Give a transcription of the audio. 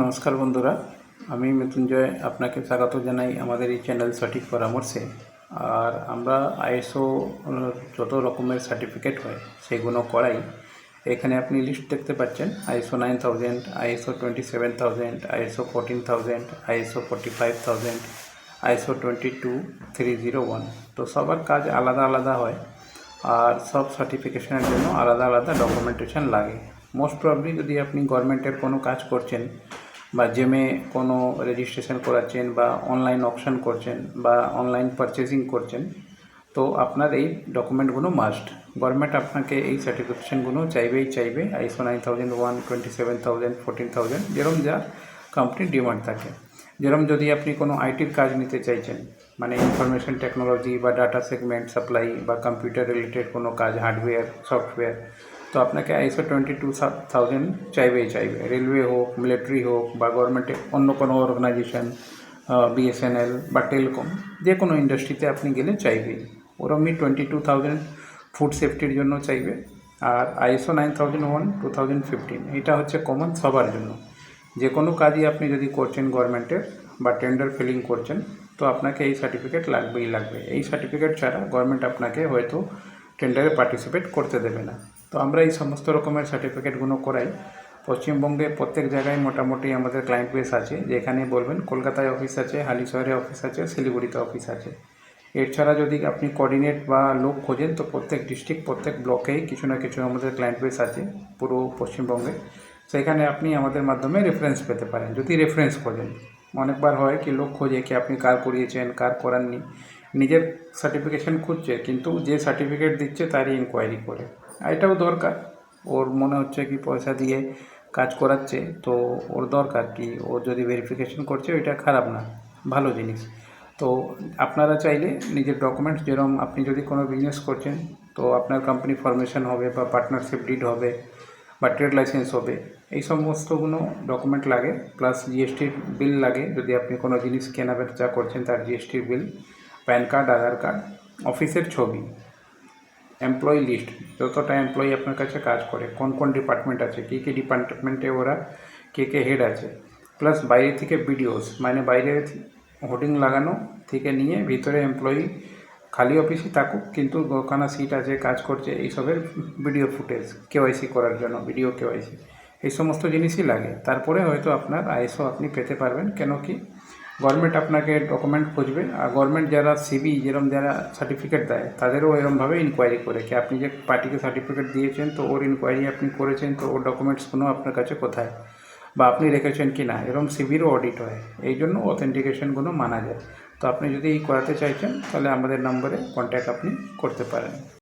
নমস্কার বন্ধুরা, আমি মৃত্যুঞ্জয় আপনাকে স্বাগত জানাই আমাদের এই চ্যানেল সঠিক পরামর্শে। আর আমরা আইএসও যত রকমের সার্টিফিকেট হয় সেগুলো করাই। এখানে আপনি লিস্ট দেখতে পাচ্ছেন, ISO nine thousand, ISO twenty seven thousand, ISO fourteen thousand, ISO forty five thousand, ISO twenty two three zero one. তো সবার কাজ আলাদা আলাদা হয়, আর সব সার্টিফিকেশনের জন্য আলাদা আলাদা ডকুমেন্টেশন লাগে। মোস্ট প্রবলি যদি আপনি গভর্নমেন্টের কোনো কাজ করছেন বা জেমে কোনো রেজিস্ট্রেশন করাচ্ছেন বা অনলাইন অপশন করছেন বা অনলাইন পারচেজিং করছেন, তো আপনার এই ডকুমেন্টগুলো মাস্ট গভর্নমেন্ট আপনাকে এই সার্টিফিকেশনগুলো চাইবেই চাইবে ISO nine thousand one twenty seven thousand fourteen thousand যেরকম যা কোম্পানির ডিমান্ড থাকে। যেরকম যদি আপনি কোনো আইটির কাজ নিতে চাইছেন মানে ইনফরমেশন টেকনোলজি বা ডাটা সেগমেন্ট সাপ্লাই বা কম্পিউটার রিলেটেড কোনো কাজ হার্ডওয়্যার সফটওয়্যার তো আপনাকে আইএসও টোয়েন্টি টু থাউজেন্ড চাইবেই চাইবে। রেলওয়ে হোক মিলিটারি হোক, বা গভর্নমেন্টের অন্য কোনো অর্গানাইজেশন বিএসএনএল বা টেলিকম যে কোনো ইন্ডাস্ট্রিতে আপনি গেলে চাইবেই। ওরমই টোয়েন্টি টু থাউজেন্ড ফুড সেফটির জন্য চাইবে। আর ISO nine thousand one two thousand fifteen এটা হচ্ছে কমন সবার জন্য। যে কোনো কাজই আপনি যদি করছেন গভর্নমেন্টের বা টেন্ডার ফিলিং করছেন, তো আপনাকে এই সার্টিফিকেট লাগবেই লাগবে। এই সার্টিফিকেট ছাড়া গভর্নমেন্ট আপনাকে হয়তো টেন্ডারে পার্টিসিপেট করতে দেবে না। তো আমরা এই সমস্ত রকমের সার্টিফিকেটগুলো করাই। পশ্চিমবঙ্গে প্রত্যেক জায়গায় মোটামুটি আমাদের ক্লায়েন্ট বেস আছে। যেখানে বলবেন কলকাতায় অফিস আছে, হালিশহরে অফিস আছে, শিলিগুড়িতে অফিস আছে। এছাড়া যদি আপনি কোঅর্ডিনেট বা লোক খোঁজেন, তো প্রত্যেক ডিস্ট্রিক্ট প্রত্যেক ব্লকেই কিছু না কিছু আমাদের ক্লায়েন্ট বেস আছে পুরো পশ্চিমবঙ্গে। সেখানে আপনি আমাদের মাধ্যমে রেফারেন্স পেতে পারেন। যদি রেফারেন্স খোঁজেন, অনেকবার হয় কি লোক খোঁজে কি আপনি কার করিয়েছেন, কার করাননি, নিজের সার্টিফিকেশন খুঁজছে, কিন্তু যে সার্টিফিকেট দিচ্ছে তারই ইনকোয়ারি করে। এটাও দরকার। ওর মনে হচ্ছে কি পয়সা দিয়ে কাজ করাচ্ছে, তো ওর দরকার কি? ও যদি ভেরিফিকেশন করছে, ওইটা খারাপ না, ভালো জিনিস। তো আপনারা চাইলে নিজের ডকুমেন্টস যেরকম আপনি যদি কোনো বিজনেস করছেন, তো আপনার কোম্পানি ফরমেশন হবে বা পার্টনারশিপ ডিড হবে বা ট্রেড লাইসেন্স হবে, এই সমস্তগুলো ডকুমেন্ট লাগে প্লাস জিএসটির বিল লাগে, যদি আপনি কোনো জিনিস কেনা বেচা করছেন তার জিএসটির bill PAN card Aadhaar card অফিসের ছবি। এমপ্লয়ি লিস্ট যতটা এমপ্লয়ি আপনার কাছে কাজ করে, কোন কোন ডিপার্টমেন্ট আছে, কী কী ডিপার্টমেন্টে ওরা, কে কে হেড আছে প্লাস বাইরে থেকে ভিডিওস মানে বাইরে হোর্ডিং লাগানো থেকে নিয়ে ভিতরে এমপ্লয়ি খালি অফিসে থাকুক, কিন্তু ওখানে সিট আছে, কাজ করছে, এইসবের ভিডিও ফুটেজ কেওয়াইসি করার জন্য ভিডিও কেওয়াইসি এই সমস্ত জিনিসই লাগে। তারপরে হয়তো আপনার আইএসও আপনি পেতে পারবেন, কেন কি গভর্নমেন্ট আপনাকে ডকুমেন্ট খুঁজবে, আর গভর্নমেন্ট যারা সিবি যেরকম যারা সার্টিফিকেট দেয়, তাদেরও এরমভাবে ইনকোয়ারি করে কি আপনি যে পার্টিকে সার্টিফিকেট দিয়েছেন, তো ওর ইনকোয়ারি আপনি করেছেন, তো ওর ডকুমেন্টসগুলো আপনার কাছে কোথায়? বা আপনি রেখেছেন কি না? এরকম সিবিরও অডিট হয়। এই জন্য অথেন্টিকেশনগুলো মানা যায়। তো আপনি যদি এই করাতে চাইছেন, তাহলে আমাদের নম্বরে কন্ট্যাক্ট আপনি করতে পারেন।